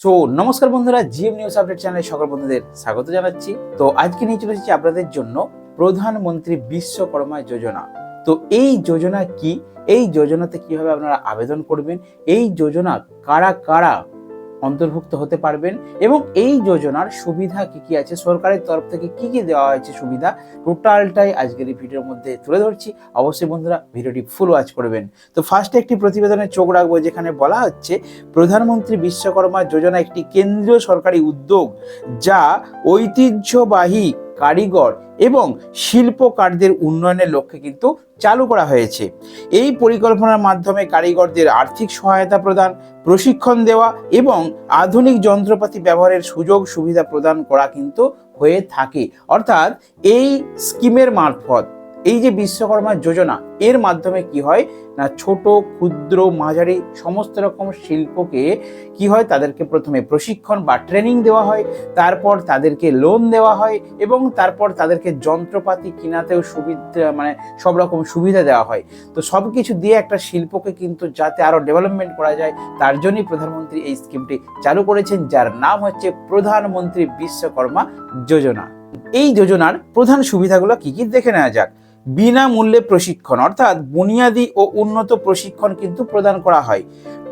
So নমস্কার বন্ধুরা GM news update চ্যানেলে সকল বন্ধুদের স্বাগত জানাচ্ছি। তো আজকে নিয়ে চলে এসেছি আপনাদের জন্য প্রধানমন্ত্রী বিশ্বকর্মা যোজনা। তো এই যোজনা কি? এই যোজনাতে কীভাবে আপনারা আবেদন করবেন? এই যোজনা কারা কারা অন্তর্ভুক্ত হতে পারবেন এবং এই যোজনার সুবিধা কি কি আছে? সরকারের তরফ থেকে কি কি দেওয়া হয়েছে সুবিধা? টোটালটাই আজকের এই ভিডিওর মধ্যে তুলে ধরছি। অবশ্যই বন্ধুরা ভিডিওটি ফুল ওয়াচ করবেন। তো ফার্স্টে একটি প্রতিবেদনে চোখ রাখব যেখানে বলা হচ্ছে, প্রধানমন্ত্রী বিশ্বকর্মা যোজনা একটি কেন্দ্রীয় সরকারি উদ্যোগ যা ঐতিহ্যবাহী কারিগর এবং শিল্পকারদের উন্নয়নের লক্ষ্যে কিন্তু চালু করা হয়েছে। এই পরিকল্পনার মাধ্যমে কারিগরদের আর্থিক সহায়তা প্রদান, প্রশিক্ষণ দেওয়া এবং আধুনিক যন্ত্রপাতি ব্যবহারের সুযোগ সুবিধা প্রদান করা কিন্তু হয়ে থাকে। অর্থাৎ এই স্কিমের মারফত এই যে বিশ্বকর্মা যোজনা, এর মাধ্যমে কি হয়? না, ছোট, ক্ষুদ্র, মাঝারি সমস্ত রকম শিল্পকে কি হয়? তাদেরকে প্রথমে প্রশিক্ষণ বা ট্রেনিং দেওয়া হয়, তারপর তাদেরকে লোন দেওয়া হয় এবং তারপর তাদেরকে যন্ত্রপাতি কিনাতেও সুবিধা মানে সব রকম সুবিধা দেওয়া হয়। তো সব কিছু দিয়ে একটা শিল্পকে কিন্তু যাতে আরও ডেভেলপমেন্ট করা যায়, তার জন্যই প্রধানমন্ত্রী এই স্কিমটি চালু করেছেন, যার নাম হচ্ছে প্রধানমন্ত্রী বিশ্বকর্মা যোজনা। এই যোজনার প্রধান সুবিধাগুলো কি কি? দেখে নেওয়া যাক। বিনামূল্যে প্রশিক্ষণ, অর্থাৎ বুনিয়াদি ও উন্নত প্রশিক্ষণ কিন্তু প্রদান করা হয়।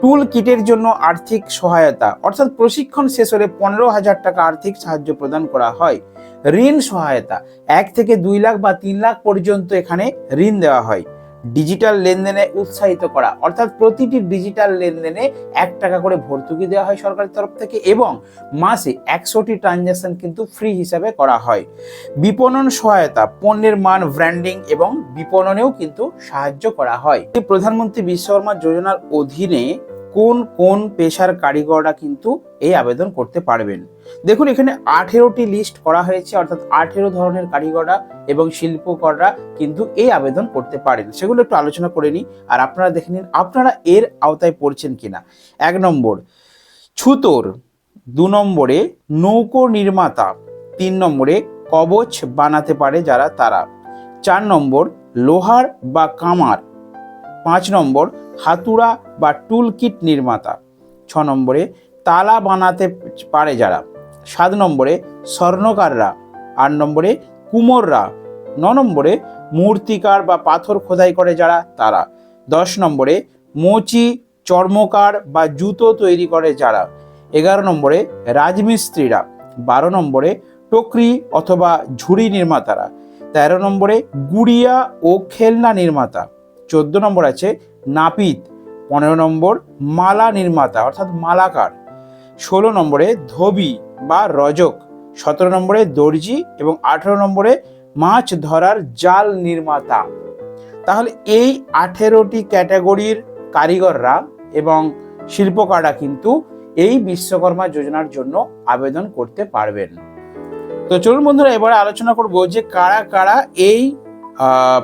টুল কিটের জন্য আর্থিক সহায়তা, অর্থাৎ প্রশিক্ষণ শেষ হলে পনেরো হাজার টাকা আর্থিক সাহায্য প্রদান করা হয়। ঋণ সহায়তা, এক থেকে দুই লাখ বা তিন লাখ পর্যন্ত এখানে ঋণ দেওয়া হয়। ডিজিটাল লেনদেনে উৎসাহিত করা। অর্থাৎ প্রতিটি ডিজিটাল লেনদেনে এক টাকা করে ভর্তুকি দেওয়া হয় সরকারের তরফ থেকে এবং মাসে একশোটি ট্রানজ্যাকশন কিন্তু ফ্রি হিসাবে করা হয়। বিপণন সহায়তা, পণ্যের মান ব্র্যান্ডিং এবং বিপণনেও কিন্তু সাহায্য করা হয়। প্রধানমন্ত্রী বিশ্বকর্মা যোজনার অধীনে কোন কোন পেশার কারিগররা কিন্তু এই আবেদন করতে পারবেন। দেখুন, এখানে আঠেরোটি লিস্ট করা হয়েছে, অর্থাৎ আঠেরো ধরনের কারিগররা এবং শিল্পকররা কিন্তু এই আবেদন করতে পারেন। সেগুলো একটু আলোচনা করে নিই, আর আপনারা দেখে নিন আপনারা এর আওতায় পড়ছেন কিনা। এক নম্বর, ছুতোর। দু নম্বরে, নৌকো নির্মাতা। তিন নম্বরে, কবচ বানাতে পারে যারা তারা। চার নম্বর, লোহার বা কামার। পাঁচ নম্বর হাতুড়া বা টুল কিট নির্মাতা। ছ নম্বরে তালা বানাতে পারে যারা। সাত নম্বরে স্বর্ণকাররা। আট নম্বরে কুমোররা। ন নম্বরে মূর্তিকার বা পাথর খোদাই করে যারা, তারা। দশ নম্বরে মোচি, চর্মকার বা জুতো তৈরি করে যারা। এগারো নম্বরে রাজমিস্ত্রিরা। বারো নম্বরে টকরি অথবা ঝুড়ি নির্মাতারা। তেরো নম্বরে গুড়িয়া ও খেলনা নির্মাতা। চোদ্দ নম্বর আছে নাপিত, পনেরো নম্বর মালা নির্মাতা, অর্থাৎ মালাকার। ষোলো নম্বরে ধোবি বা রজক, সতেরো নম্বরে দর্জি এবং আঠেরো নম্বরে মাছ ধরার জাল নির্মাতা। তাহলে এই আঠেরোটি ক্যাটাগরির কারিগররা এবং শিল্পকাররা কিন্তু এই বিশ্বকর্মা যোজনার জন্য আবেদন করতে পারবেন। তো চলুন বন্ধুরা, এবারে আলোচনা করব যে কারা কারা এই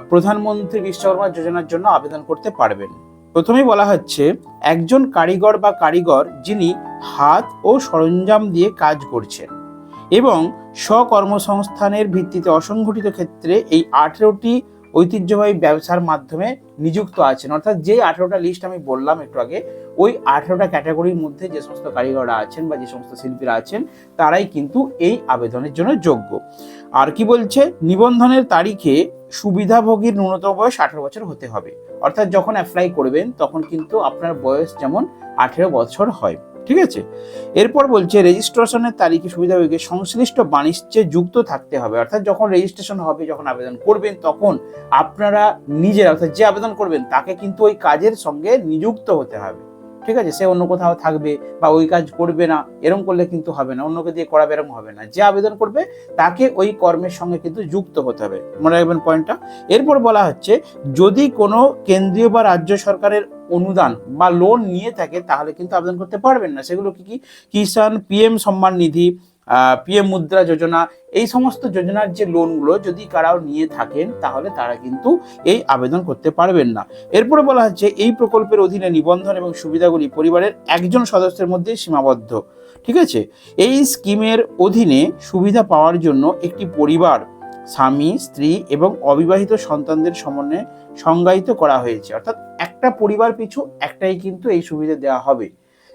প্রধানমন্ত্রী বিশ্বকর্মা যোজনার জন্য আবেদন করতে পারবেন। প্রথমেই বলা হচ্ছে, একজন কারিগর বা কারিগর যিনি হাত ও সরঞ্জাম দিয়ে কাজ করছেন এবং স্বকর্মসংস্থানের ভিত্তিতে অসংগঠিত ক্ষেত্রে এই আঠেরোটি ঐতিহ্যবাহী ব্যবসার মাধ্যমে নিযুক্ত আছেন। অর্থাৎ যে আঠেরোটা লিস্ট আমি বললাম একটু আগে, ওই আঠেরোটা ক্যাটাগরির মধ্যে যে সমস্ত কারিগররা আছেন বা যে সমস্ত শিল্পীরা আছেন, তারাই কিন্তু এই আবেদনের জন্য যোগ্য। আর কি বলছে? নিবন্ধনের তারিখে সুবিধাভোগীর ন্যূনতম বয়স আঠারো বছর হতে হবে। অর্থাৎ যখন অ্যাপ্লাই করবেন, তখন কিন্তু আপনার বয়স যেমন আঠেরো বছর হয়। ঠিক আছে? এরপর বলছে রেজিস্ট্রেশনের তারিখে সুবিধাভোগীকে সংশ্লিষ্ট বাণিজ্যে যুক্ত থাকতে হবে। অর্থাৎ যখন রেজিস্ট্রেশন হবে, যখন আবেদন করবেন, তখন আপনারা নিজের, অর্থাৎ যে আবেদন করবেন, তাকে কিন্তু ওই কাজের সঙ্গে নিযুক্ত হতে হবে। ঠিক আছে? সে অন্য কোথাও থাকবে বা ওই কাজ করবে না এরকম করলে কিন্তু হবে না। অন্যকে দিয়ে করাবে এরকম হবে না। যে আবেদন করবে, তাকে ওই কর্মের সঙ্গে কিন্তু যুক্ত হতে হবে। মনে রাখবেন পয়েন্টটা এরপর বলা হচ্ছে, যদি কোনো কেন্দ্রীয় বা রাজ্য সরকারের অনুদান বা লোন নিয়ে থাকে, তাহলে কিন্তু আবেদন করতে পারবেন না। সেগুলো কি কি? কিষাণ পিএম সম্মান নিধি পিএম মুদ্রা যোজনা, এই সমস্ত যোজনার যে লোনগুলো যদি কারাও নিয়ে থাকেন, তাহলে তারা কিন্তু এই আবেদন করতে পারবেন না। এরপরে বলা হচ্ছে, এই প্রকল্পের অধীনে নিবন্ধন এবং সুবিধাগুলি পরিবারের একজন সদস্যের মধ্যে সীমাবদ্ধ। ঠিক আছে? এই স্কিমের অধীনে সুবিধা পাওয়ার জন্য একটি পরিবার স্বামী, স্ত্রী এবং অবিবাহিত সন্তানদের সমন্বয়ে সংজ্ঞায়িত করা হয়েছে। অর্থাৎ একটা পরিবার পিছু একটাই কিন্তু এই সুবিধা দেওয়া হবে।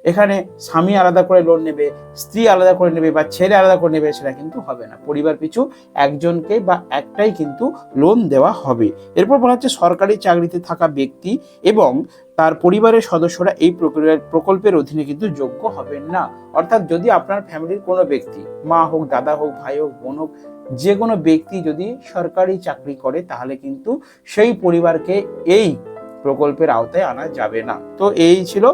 এখানে স্বামী আলাদা করে লোন নেবে, স্ত্রী আলাদা করে নেবে বা ছেলে আলাদা করে নেবে সেটা কিন্তু হবে না। পরিবার পিছু একজনকে বা একটাই কিন্তু লোন দেওয়া হবে। এরপর বলা হচ্ছে সরকারি চাকরিতে থাকা ব্যক্তি এবং তার পরিবারের সদস্যরা এই প্রকল্পের অধীনে কিন্তু যোগ্য হবেন না। অর্থাৎ যদি আপনার ফ্যামিলির কোনো ব্যক্তি, মা হোক, দাদা হোক, ভাই হোক, বোন হোক যে কোনো ব্যক্তি যদি সরকারি চাকরি করে, তাহলে কিন্তু সেই পরিবারকে এই প্রকল্পের আওতায় আনা যাবে না। তো এই ছিল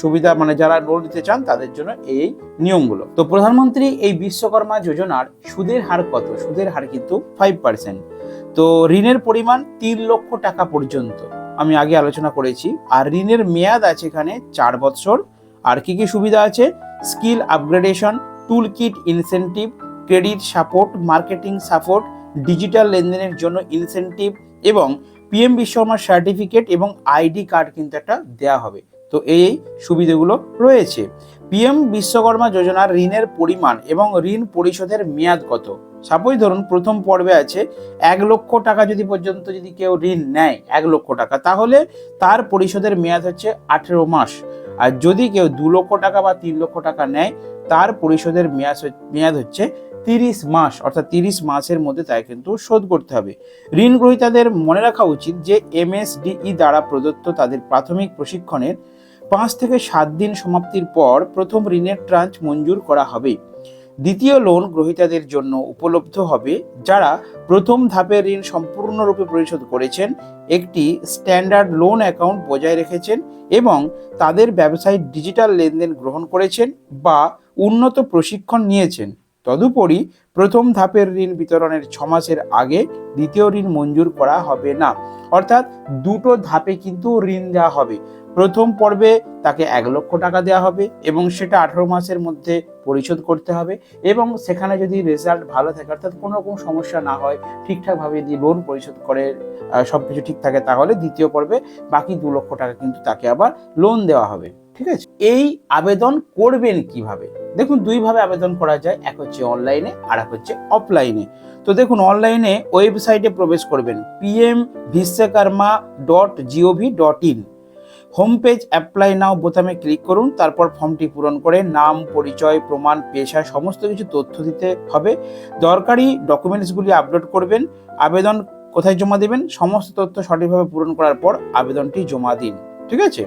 সুবিধা মানে যারা লোন নিতে চান, তাদের জন্য এই নিয়মগুলো। তো প্রধানমন্ত্রী, এই বিশ্বকর্মা যোজনার সুদের হার কত? সুদের হার কিন্তু ফাইভ পার্সেন্ট তো ঋণের পরিমাণ তিন লক্ষ টাকা পর্যন্ত। আমি আগে আলোচনা করেছি, আর ঋণের মেয়াদ আছে এখানে চার বছর আর কি কি সুবিধা আছে? Skill upgradation tool kit incentive credit support, marketing support, digital লেনদেনের জন্য ইনসেন্টিভ এবং পিএম বিশ্বকর্মার সার্টিফিকেট এবং আইডি কার্ড কিন্তু একটা দেওয়া হবে। তো এই সুবিধাগুলো রয়েছে। পিএম বিশ্বকর্মা যোজনার ঋণের পরিমাণ এবং ঋণ পরিশোধের মেয়াদ কত? সাপোজ ধরুন প্রথম পর্বে আছে, এক লক্ষ টাকা যদি পর্যন্ত যদি কেউ ঋণ নেয়, এক লক্ষ টাকা, তাহলে তার পরিশোধের মেয়াদ হচ্ছে আঠেরো মাস। আর যদি কেউ দু লক্ষ টাকা বা তিন লক্ষ টাকা নেয়, তার পরিশোধের মেয়াদ মেয়াদ হচ্ছে তিরিশ মাস, অর্থাৎ তিরিশ মাসের মধ্যে তাই কিন্তু শোধ করতে হবে। ঋণ গ্রহীতাদের মনে রাখা উচিত যে এমএসডিই দ্বারা প্রদত্ত তাদের প্রাথমিক প্রশিক্ষণের পাঁচ থেকে সাত দিন সমাপ্তির পর প্রথম ঋণের ট্রাঞ্চ মঞ্জুর করা হবে। দ্বিতীয় লোন গ্রহীতাদের জন্য উপলব্ধ হবে যারা প্রথম ধাপের ঋণ সম্পূর্ণরূপে পরিশোধ করেছেন, একটি স্ট্যান্ডার্ড লোন অ্যাকাউন্ট বজায় রেখেছেন এবং তাদের ব্যবসায় ডিজিটাল লেনদেন গ্রহণ করেছেন বা উন্নত প্রশিক্ষণ নিয়েছেন। তদুপরি প্রথম ধাপের ঋণ বিতরণের ছ মাসের আগে দ্বিতীয় ঋণ মঞ্জুর করা হবে না। অর্থাৎ দুটো ধাপে কিন্তু ঋণ দেওয়া হবে। প্রথম পর্বে তাকে এক লক্ষ টাকা দেওয়া হবে এবং সেটা আঠারো মাসের মধ্যে পরিশোধ করতে হবে এবং সেখানে যদি রেজাল্ট ভালো থাকে, অর্থাৎ কোনো রকম সমস্যা না হয়, ঠিকঠাকভাবে যদি লোন পরিশোধ করে সব কিছু ঠিক থাকে, তাহলে দ্বিতীয় পর্বে বাকি দু লক্ষ টাকা কিন্তু তাকে আবার লোন দেওয়া হবে। ঠিক আছে? এই আবেদন করবেন কীভাবে? দেখুন দুইভাবে আবেদন করা যায়, এক হচ্ছে অনলাইনে আর এক হচ্ছে অফলাইনে তো দেখুন অনলাইনে ওয়েবসাইটে প্রবেশ করবেন PM Vishwakarma dot GOV dot in home page apply now বোতামে ক্লিক করুন, তারপর ফর্মটি পূরণ করে নাম, পরিচয়, প্রমাণ, পেশা, সমস্ত কিছু তথ্য দিতে হবে। দরকারি ডকুমেন্টসগুলি আপলোড করবেন, আবেদন কোথায় জমা দেবেন, সমস্ত তথ্য সঠিকভাবে পূরণ করার পর আবেদনটি জমা দিন, ঠিক আছে?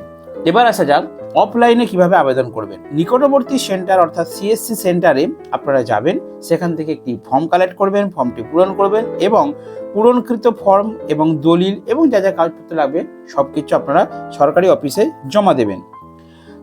এবার আসা যাক অফলাইনে কীভাবে আবেদন করবেন। নিকটবর্তী সেন্টার অর্থাৎ সিএসসি সেন্টারে আপনারা যাবেন, সেখান থেকে একটি ফর্ম কালেক্ট করবেন ফর্মটি পূরণ করবেন এবং পূরণকৃত ফর্ম এবং দলিল এবং যা যা কাগজপত্র লাগবে সব কিছু আপনারা সরকারি অফিসে জমা দেবেন।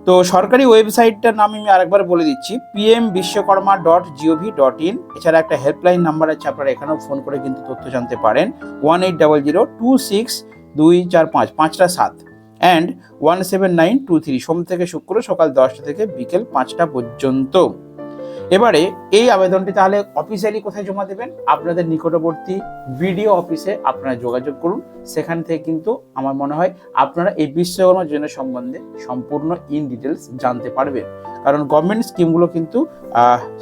তো সরকারি ওয়েবসাইটটার নাম আমি আরেকবার বলে দিচ্ছি PM Vishwakarma dot GOV dot in এছাড়া একটা হেল্পলাইন নাম্বার আছে, আপনারা এখানেও ফোন করে কিন্তু তথ্য জানতে পারেন one eight double zero two six দুই চার পাঁচ, পাঁচটা সাত। And one seven nine two three সোম থেকে শুক্র, সকাল দশটা থেকে বিকেল পাঁচটা পর্যন্ত। এবারে এই আবেদনটি তাহলে অফিসিয়ালি কোথায় জমা দেবেন? আপনাদের নিকটবর্তী বিডিও অফিসে আপনারা যোগাযোগ করুন। সেখান থেকে কিন্তু আমার মনে হয় আপনারা এই বিশ্বকর্মা যোজনা সম্বন্ধে সম্পূর্ণ ইন ডিটেলস জানতে পারবেন। কারণ গভর্নমেন্ট স্কিমগুলো কিন্তু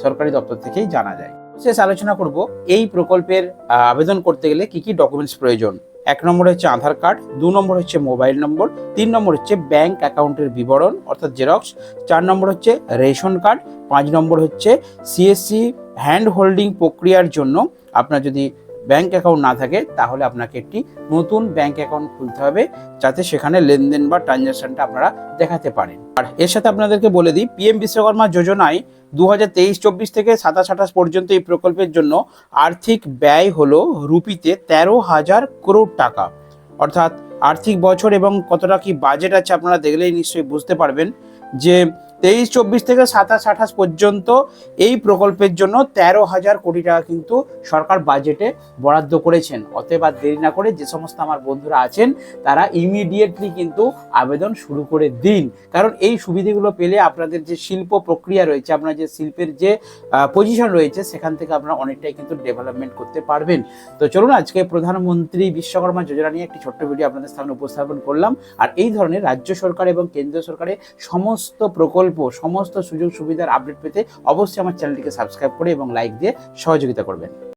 সরকারি দপ্তর থেকেই জানা যায়। শেষ আলোচনা করব এই প্রকল্পের আবেদন করতে গেলে কি কি ডকুমেন্টস প্রয়োজন? এক নম্বর হচ্ছে আধার কার্ড, দু নম্বর হচ্ছে মোবাইল নম্বর, তিন নম্বর হচ্ছে ব্যাংক অ্যাকাউন্টের বিবরণ, অর্থাৎ জেরক্স, চার নম্বর হচ্ছে রেশন কার্ড, পাঁচ নম্বর হচ্ছে সিএসসি হ্যান্ড হোল্ডিং প্রক্রিয়ার জন্য আপনার যদি ব্যাংক অ্যাকাউন্ট না থাকে, তাহলে আপনাকে একটি নতুন ব্যাংক অ্যাকাউন্ট খুলতে হবে, যাতে সেখানে লেনদেন বা ট্রানজ্যাকশনটা আপনারা দেখাতে পারেন। আর এর সাথে আপনাদেরকে বলে দিই পিএম বিশ্বকর্মা যোজনায় দু হাজার তেইশ, চব্বিশ থেকে সাতাশ, আঠাশ পর্যন্ত এই প্রকল্পের জন্য আর্থিক ব্যয় হলো রুপিতে তেরো হাজার করোড় টাকা। অর্থাৎ আর্থিক বছর এবং কতটা কি বাজেট আছে আপনারা দেখলেই নিশ্চয়ই বুঝতে পারবেন যে তেইশ, চব্বিশ থেকে সাতাশ, আঠাশ পর্যন্ত এই প্রকল্পের জন্য তেরো হাজার কোটি টাকা কিন্তু সরকার বাজেটে বরাদ্দ করেছেন। অতএব দেরি না করে যে সমস্ত আমার বন্ধুরা আছেন, তারা ইমিডিয়েটলি কিন্তু আবেদন শুরু করে দিন। কারণ এই সুবিধাগুলো পেলে আপনাদের যে শিল্প প্রক্রিয়া রয়েছে, আপনার যে শিল্পের যে পজিশন রয়েছে, সেখান থেকে আপনারা অনেকটাই কিন্তু ডেভেলপমেন্ট করতে পারবেন। তো চলুন, আজকে প্রধানমন্ত্রী বিশ্বকর্মা যোজনা নিয়ে একটি ছোট্ট ভিডিও আপনাদের সামনে উপস্থাপন করলাম। আর এই ধরনের রাজ্য সরকার এবং কেন্দ্রীয় সরকারের সমস্ত প্রকল্প সমস্ত সুযোগ সুবিধার আপডেট পেতে অবশ্যই আমার চ্যানেলটিকে সাবস্ক্রাইব করে এবং লাইক দিয়ে সহযোগিতা করবেন।